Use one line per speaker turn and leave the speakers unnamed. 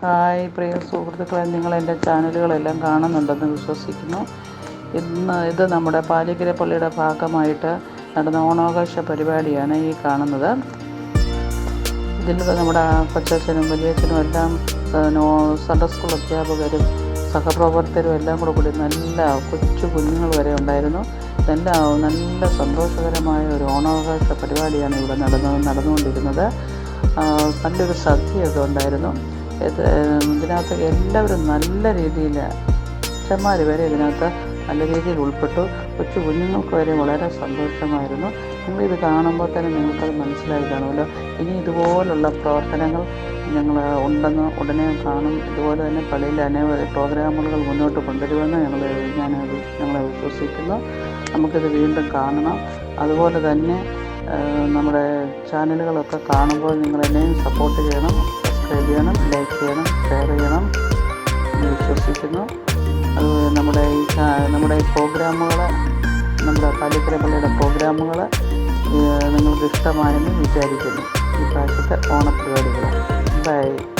Hi പ്രിയ സുഹൃത്തുക്കളെ നിങ്ങൾ എന്റെ ചാനലുകളെല്ലാം കാണുന്നുണ്ടെന്ന് വിശ്വസിക്കുന്നു. ഇന്ന് ഇത് നമ്മുടെ പാലിക്കര പള്ളിയുടെ ഭാഗമായിട്ട് നടന്ന ഓണാഘോഷ പരിപാടിയാണ് ഈ കാണുന്നത്. ഇതിൽ നമ്മുടെ കൊച്ചച്ഛനും വലിയച്ഛനും എല്ലാം സൺഡേ സ്കൂൾ അധ്യാപകരും സഹപ്രവർത്തകരും എല്ലാം കൂടെ കൂടി നല്ല കൊച്ചു കുഞ്ഞുങ്ങൾ വരെ ഉണ്ടായിരുന്നു. നല്ല നല്ല സന്തോഷകരമായ ഒരു ഓണാവകാശ പരിപാടിയാണ് ഇവിടെ നടന്നു നടന്നുകൊണ്ടിരുന്നത്. നല്ലൊരു സദ്യയൊക്കെ ഉണ്ടായിരുന്നു. ഇത് ഇതിനകത്ത് എല്ലാവരും നല്ല രീതിയിൽ അച്ഛന്മാർ വരെ ഇതിനകത്ത് നല്ല രീതിയിൽ ഉൾപ്പെട്ടു. കൊച്ചു കുഞ്ഞുങ്ങൾക്ക് വരെ വളരെ സന്തോഷമായിരുന്നു. നിങ്ങളിത് കാണുമ്പോൾ തന്നെ നിങ്ങൾക്കത് മനസ്സിലായി കാണുമല്ലോ ഇനി ഇതുപോലുള്ള പ്രവർത്തനങ്ങൾ ഞങ്ങൾ ഉണ്ടെന്ന് ഉടനെ കാണും. ഇതുപോലെ തന്നെ പള്ളിയിൽ അനേക പ്രോഗ്രാമുകൾ മുന്നോട്ട് കൊണ്ടുവരുമെന്ന് ഞങ്ങൾ ഞാൻ ഞങ്ങളെ വിശ്വസിക്കുന്നു. നമുക്കിത് വീണ്ടും കാണണം. അതുപോലെ തന്നെ നമ്മുടെ ചാനലുകളൊക്കെ കാണുമ്പോൾ നിങ്ങൾ എന്നെയും സപ്പോർട്ട് ചെയ്യണം സബ്സ്ക്രൈബ് ചെയ്യണം ലൈക്ക് ചെയ്യണം ഷെയർ ചെയ്യണം എന്ന് വിശ്വസിക്കുന്നു. നമ്മുടെ ഈ നമ്മുടെ പ്രോഗ്രാമുകൾ നമ്മുടെ പാലിക്കര പള്ളിയുടെ പ്രോഗ്രാമുകൾ നിങ്ങൾക്ക് ഇഷ്ടമായെന്ന് വിചാരിക്കുന്നു. ഈ പ്രാവശ്യത്തെ ഓണപ്പരിപാടികൾ ബൈ